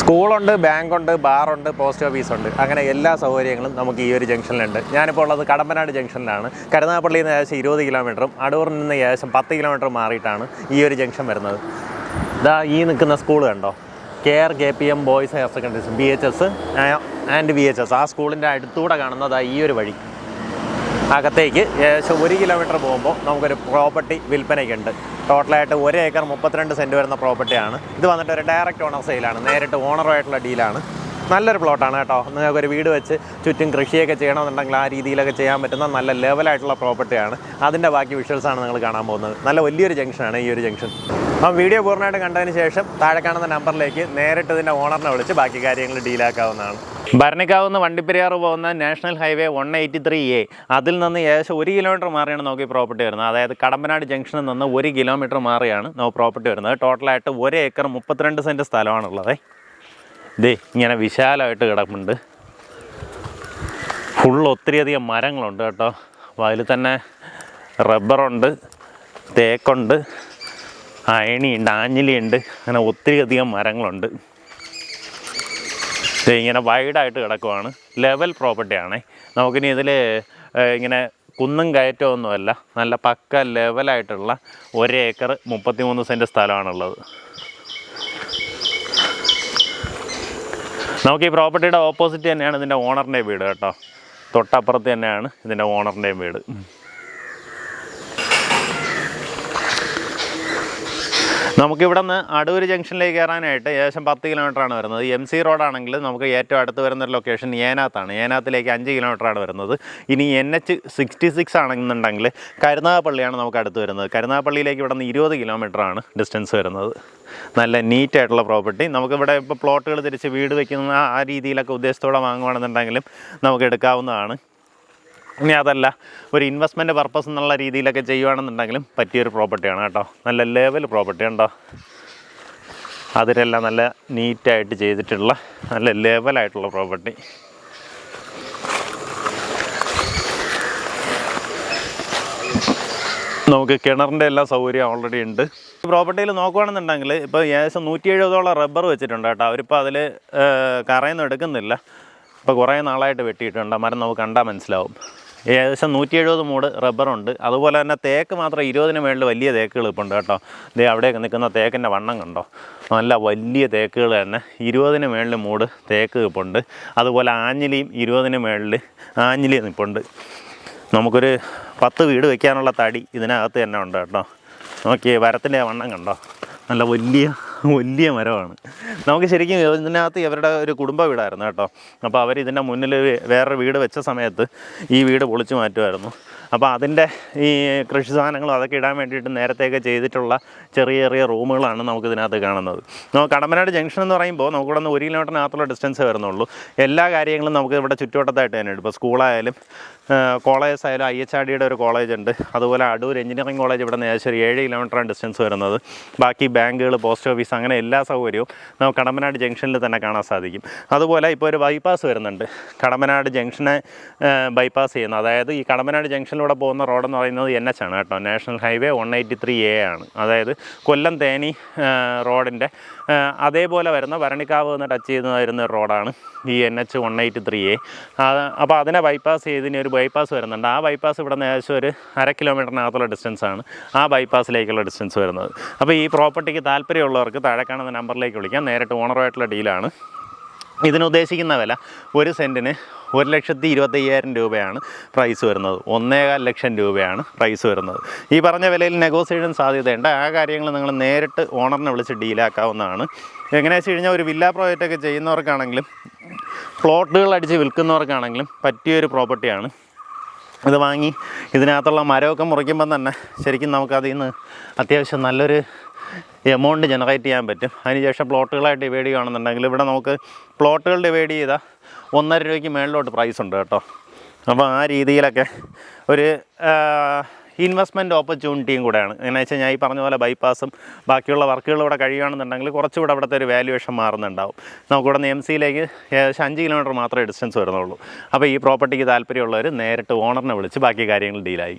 സ്കൂളുണ്ട് ബാങ്കുണ്ട് ബാറുണ്ട് പോസ്റ്റ് ഓഫീസുണ്ട്. അങ്ങനെ എല്ലാ സൗകര്യങ്ങളും നമുക്ക് ഈ ഒരു ജംഗ്ഷനിലുണ്ട്. ഞാനിപ്പോൾ ഉള്ളത് കടമ്പനാട് ജംഗ്ഷനിലാണ്. കരുനാഗപ്പള്ളിയിൽ നിന്ന് ഏകദേശം ഇരുപത് കിലോമീറ്ററും അടൂറിൽ നിന്ന് ഏകദേശം പത്ത് കിലോമീറ്റർ മാറിയിട്ടാണ് ഈ ഒരു ജംഗ്ഷൻ വരുന്നത്. ഇതാ ഈ നിൽക്കുന്ന സ്കൂൾ കണ്ടോ? K R K P M boys higher secondary B H S and B H S. ആ സ്കൂളിന്റെ അടുത്തൂടെ കാണുന്നതാ ഈ ഒരു വഴി. അകത്തേക്ക് ഏകദേശം ഒരു കിലോമീറ്റർ പോകുമ്പോൾ നമുക്കൊരു പ്രോപ്പർട്ടി വിൽപ്പനയ്ക്കുണ്ട്. ടോട്ടലായിട്ട് ഒരു ഏക്കർ മുപ്പത്തിരണ്ട് സെന്റ് വരുന്ന പ്രോപ്പർട്ടിയാണ് ഇത് വന്നിട്ട് ഒരു ഡയറക്റ്റ് ഓണർ സെയിലാണ് നേരിട്ട് ഓണറുമായിട്ടുള്ള ഡീലാണ് നല്ലൊരു പ്ലോട്ടാണ് കേട്ടോ. നിങ്ങൾക്കൊരു വീട് വെച്ച് ചുറ്റും കൃഷിയൊക്കെ ചെയ്യണമെന്നുണ്ടെങ്കിൽ ആ രീതിയിലൊക്കെ ചെയ്യാൻ പറ്റുന്ന നല്ല ലെവലായിട്ടുള്ള പ്രോപ്പർട്ടിയാണ് അതിന്റെ ബാക്കി വിഷ്വൽസാണ് നിങ്ങൾ കാണാൻ പോകുന്നത്. നല്ല വലിയൊരു ജംഗ്ഷനാണ് ഈ ഒരു ജംഗ്ഷൻ അപ്പം വീഡിയോ പൂർണമായിട്ട് കണ്ടതിന് ശേഷം താഴെ കാണുന്ന നമ്പറിലേക്ക് നേരിട്ട് ഇതിന്റെ ഓണറിനെ വിളിച്ച് ബാക്കി കാര്യങ്ങൾ ഡീലാക്കാവുന്നതാണ് ഭരണിക്കാവ് നിന്ന് വണ്ടിപ്പെരിയാർ പോകുന്ന national highway one eighty three A അതിൽ നിന്ന് ഏകദേശം ഒരു കിലോമീറ്റർ മാറിയാണ് നോക്കി പ്രോപ്പർട്ടി വരുന്നത്. അതായത് കടമ്പനാട് ജംഗ്ഷനിൽ നിന്ന് ഒരു കിലോമീറ്റർ മാറിയാണ് നോ പ്രോപ്പർട്ടി വരുന്നത്. ടോട്ടലായിട്ട് ഒരു ഏക്കർ മുപ്പത്തിരണ്ട് സെന്റ് സ്ഥലമാണുള്ളത്. ദേ ഇങ്ങനെ വിശാലമായിട്ട് കിടപ്പുണ്ട്. ഫുൾ ഒത്തിരിയധികം മരങ്ങളുണ്ട് കേട്ടോ. അപ്പോൾ അതിൽ തന്നെ റബ്ബറുണ്ട് തേക്കുണ്ട്. അയണിയുണ്ട് ആഞ്ഞിലിയുണ്ട് അങ്ങനെ ഒത്തിരി അധികം മരങ്ങളുണ്ട്. ഇങ്ങനെ വൈഡായിട്ട് കിടക്കുവാണ്. ലെവൽ പ്രോപ്പർട്ടിയാണേ നമുക്കിനി ഇതിൽ ഇങ്ങനെ കുന്നും കയറ്റമൊന്നുമല്ല നല്ല പക്ക ലെവലായിട്ടുള്ള ഒരു ഏക്കർ മുപ്പത്തിമൂന്ന് സെന്റ് സ്ഥലമാണുള്ളത്. നമുക്ക് ഈ പ്രോപ്പർട്ടിയുടെ ഓപ്പോസിറ്റ് തന്നെയാണ് ഇതിന്റെ ഓണറിന്റെ വീട് കേട്ടോ. തൊട്ടപ്പുറത്ത് തന്നെയാണ് ഇതിന്റെ ഓണറിന്റെയും വീട്. നമുക്കിവിടെ നിന്ന് അടൂർ ജംഗ്ഷനിലേക്ക് കയറാനായിട്ട് ഏകദേശം പത്ത് കിലോമീറ്ററാണ് വരുന്നത്. എം സി റോഡാണെങ്കിൽ നമുക്ക് ഏറ്റവും അടുത്ത് വരുന്ന ലൊക്കേഷൻ ഏനാത്താണ്. ഏനാത്തിലേക്ക് അഞ്ച് കിലോമീറ്ററാണ് വരുന്നത്. ഇനി എൻ എച്ച് സിക്സ്റ്റി സിക്സ് ആണെന്നുണ്ടെങ്കിൽ കരുനാഗപ്പള്ളിയാണ് നമുക്ക് അടുത്ത് വരുന്നത്. കരുനാഗപ്പള്ളിയിലേക്ക് ഇവിടെ നിന്ന് ഇരുപത് കിലോമീറ്ററാണ് ഡിസ്റ്റൻസ് വരുന്നത്. നല്ല നീറ്റായിട്ടുള്ള പ്രോപ്പർട്ടി നമുക്കിവിടെ ഇപ്പോൾ പ്ലോട്ടുകൾ തിരിച്ച് വീട് വയ്ക്കുന്ന ആ രീതിയിലൊക്കെ ഉദ്ദേശത്തോടെ വാങ്ങുകയാണെന്നുണ്ടെങ്കിലും നമുക്ക് എടുക്കാവുന്നതാണ്. ഇനി അതല്ല ഒരു ഇൻവെസ്റ്റ്മെന്റ് പർപ്പസ് എന്നുള്ള രീതിയിലൊക്കെ ചെയ്യുകയാണെന്നുണ്ടെങ്കിലും പറ്റിയൊരു പ്രോപ്പർട്ടിയാണ് കേട്ടോ. നല്ല ലെവൽ പ്രോപ്പർട്ടി ഉണ്ടോ? അതിലെല്ലാം നല്ല നീറ്റായിട്ട് ചെയ്തിട്ടുള്ള നല്ല ലെവലായിട്ടുള്ള പ്രോപ്പർട്ടി നമുക്ക് കിണറിന്റെ എല്ലാ സൗകര്യം ഓൾറെഡി ഉണ്ട്. പ്രോപ്പർട്ടിയിൽ നോക്കുകയാണെന്നുണ്ടെങ്കിൽ ഇപ്പോൾ ഏകദേശം നൂറ്റി എഴുപതോളം റബ്ബർ വെച്ചിട്ടുണ്ട് കേട്ടോ. അവരിപ്പോൾ അതിൽ കറയൊന്നും എടുക്കുന്നില്ല. ഇപ്പോൾ കുറേ നാളായിട്ട് വെട്ടിയിട്ടുണ്ട്. മരം നമുക്ക് കണ്ടാൽ മനസ്സിലാവും. ഏകദേശം നൂറ്റി എഴുപത് മൂട് റബ്ബറുണ്ട്. അതുപോലെ തന്നെ തേക്ക് മാത്രം ഇരുപതിന് മേളിൽ വലിയ തേക്കുകൾ ഇപ്പോൾ ഉണ്ട് കേട്ടോ. ദേ അവിടെയൊക്കെ നിൽക്കുന്ന തേക്കിന്റെ വണ്ണം കണ്ടോ? നല്ല വലിയ തേക്കുകൾ തന്നെ. ഇരുപതിന് മേളിൽ മൂട് തേക്ക് നിൽപ്പുണ്ട് അതുപോലെ ആഞ്ഞിലിയും ഇരുപതിന് മേളിൽ ആഞ്ഞിലി നിൽപ്പുണ്ട് നമുക്കൊരു പത്ത് വീട് വെക്കാനുള്ള തടി ഇതിനകത്ത് തന്നെ ഉണ്ട് കേട്ടോ. നോക്കിയേ വരത്തിന്റെ വണ്ണം കണ്ടോ? നല്ല വലിയ വലിയ മരമാണ്. നമുക്ക് ശരിക്കും ഇതിനകത്ത് ഇവരുടെ ഒരു കുടുംബ വീടായിരുന്നു കേട്ടോ. അപ്പോൾ അവർ ഇതിന്റെ മുന്നിൽ വേറൊരു വീട് വെച്ച സമയത്ത് ഈ വീട് പൊളിച്ചു മാറ്റുമായിരുന്നു. അപ്പോൾ അതിന്റെ ഈ കൃഷി സാധനങ്ങളും അതൊക്കെ ഇടാൻ വേണ്ടിയിട്ട് നേരത്തെയൊക്കെ ചെയ്തിട്ടുള്ള ചെറിയ ചെറിയ റൂമുകളാണ് നമുക്ക് ഇതിനകത്ത് കാണുന്നത്. നമുക്ക് കടമ്പനാട് ജംഗ്ഷൻ എന്ന് പറയുമ്പോൾ നമുക്കിവിടെ നിന്ന് ഒരു കിലോമീറ്ററിനകത്തുള്ള ഡിസ്റ്റൻസ് വരുന്നുള്ളൂ. എല്ലാ കാര്യങ്ങളും നമുക്ക് ഇവിടെ ചുറ്റുവട്ടത്തായിട്ട് തന്നെ ഉണ്ട്. ഇപ്പോൾ സ്കൂളായാലും കോളേജസ് ആയാലും ഐ എച്ച് ആർ ഡിയുടെ ഒരു കോളേജ് ഉണ്ട്. അതുപോലെ അടൂർ എഞ്ചിനീയറിംഗ് കോളേജ് ഇവിടെ നിന്ന് ഏകദേശം ഒരു ഏഴ് കിലോമീറ്ററാണ് ഡിസ്റ്റൻസ് വരുന്നത്. ബാക്കി ബാങ്കുകൾ പോസ്റ്റ് ഓഫീസ് അങ്ങനെ എല്ലാ സൗകര്യവും നമുക്ക് കടമ്പനാട് ജംഗ്ഷനിൽ തന്നെ കാണാൻ സാധിക്കും. അതുപോലെ ഇപ്പോൾ ഒരു ബൈപ്പാസ് വരുന്നുണ്ട്. കടമ്പനാട് ജംഗ്ഷനെ ബൈപ്പാസ് ചെയ്യുന്നത് അതായത് ഈ കടമ്പനാട് ജംഗ്ഷനിലൂടെ പോകുന്ന റോഡെന്ന് പറയുന്നത് എൻ എച്ച് ആണ് കേട്ടോ. National highway one eighty three A ആണ്. അതായത് കൊല്ലം തേനി റോഡിന്റെ അതേപോലെ വരുന്ന ഭരണിക്കാവ് എന്ന് ടച്ച് ചെയ്ത് വരുന്ന റോഡാണ് ഈ N H one eighty three A അപ്പോൾ അതിനെ ബൈപ്പാസ് ചെയ്തതിന് ഒരു ബൈപ്പാസ് വരുന്നുണ്ട്. ആ ബൈപ്പാസ് ഇവിടെ നിന്ന് ഏകദേശം ഒരു അര കിലോമീറ്ററിനകത്തുള്ള ഡിസ്റ്റൻസ് ആണ്. ആ ബൈപ്പാസിലേക്കുള്ള ഡിസ്റ്റൻസ് വരുന്നത്. അപ്പോൾ ഈ പ്രോപ്പർട്ടിക്ക് താല്പര്യമുള്ളവർക്ക് താഴെ കാണുന്ന നമ്പറിലേക്ക് വിളിക്കാം. നേരിട്ട് ഓണറുമായിട്ടുള്ള ഡീലാണ് ഇതിനുദ്ദേശിക്കുന്ന വില ഒരു സെന്റിന് ഒരു ലക്ഷത്തി ഇരുപത്തയ്യായിരം രൂപയാണ് പ്രൈസ് വരുന്നത്. ഒന്നേകാൽ ലക്ഷം രൂപയാണ് പ്രൈസ് വരുന്നത്. ഈ പറഞ്ഞ വിലയിൽ നെഗോസിയേഷൻ സാധ്യതയുണ്ട്. ആ കാര്യങ്ങൾ നിങ്ങൾ നേരിട്ട് ഓണറിനെ വിളിച്ച് ഡീലാക്കാവുന്നതാണ് എങ്ങനെയാണെന്ന് വെച്ച് കഴിഞ്ഞാൽ ഒരു വില്ല പ്രോജക്റ്റൊക്കെ ചെയ്യുന്നവർക്കാണെങ്കിലും പ്ലോട്ടുകൾ അടിച്ച് വിൽക്കുന്നവർക്കാണെങ്കിലും പറ്റിയൊരു പ്രോപ്പർട്ടിയാണ് ഇത് വാങ്ങി ഇതിനകത്തുള്ള മരമൊക്കെ മുറിക്കുമ്പം തന്നെ ശരിക്കും നമുക്കതിൽ നിന്ന് അത്യാവശ്യം നല്ലൊരു എമൗണ്ട് ജനറേറ്റ് ചെയ്യാൻ പറ്റും. അതിനുശേഷം പ്ലോട്ടുകളായിട്ട് ഡിവൈഡ് ചെയ്യുകയാണെന്നുണ്ടെങ്കിൽ ഇവിടെ നമുക്ക് പ്ലോട്ടുകൾ ഡിവൈഡ് ചെയ്താൽ ഒന്നര രൂപയ്ക്ക് മേളിലോട്ട് പ്രൈസ് ഉണ്ട് കേട്ടോ. അപ്പോൾ ആ രീതിയിലൊക്കെ ഒരു ഇൻവെസ്റ്റ്മെന്റ് ഓപ്പർച്യൂണിറ്റിയും കൂടെയാണ്. എന്നു വെച്ചാൽ ഞാൻ ഈ പറഞ്ഞ പോലെ ബൈപ്പാസും ബാക്കിയുള്ള വർക്കുകളും ഇവിടെ കഴിയുകയാണെന്നുണ്ടെങ്കിൽ കുറച്ചുകൂടെ അവിടുത്തെ ഒരു വാല്യുവേഷൻ മാറുന്നുണ്ടാവും. നമുക്കിവിടെ നിന്ന് എം സിയിലേക്ക് ഏകദേശം അഞ്ച് കിലോമീറ്റർ മാത്രമേ ഡിസ്റ്റൻസ് വരുന്നുള്ളൂ. അപ്പോൾ ഈ പ്രോപ്പർട്ടിക്ക് താല്പര്യമുള്ളവർ നേരിട്ട് ഓണറിനെ വിളിച്ച് ബാക്കി കാര്യങ്ങൾ ഡീലായിരിക്കും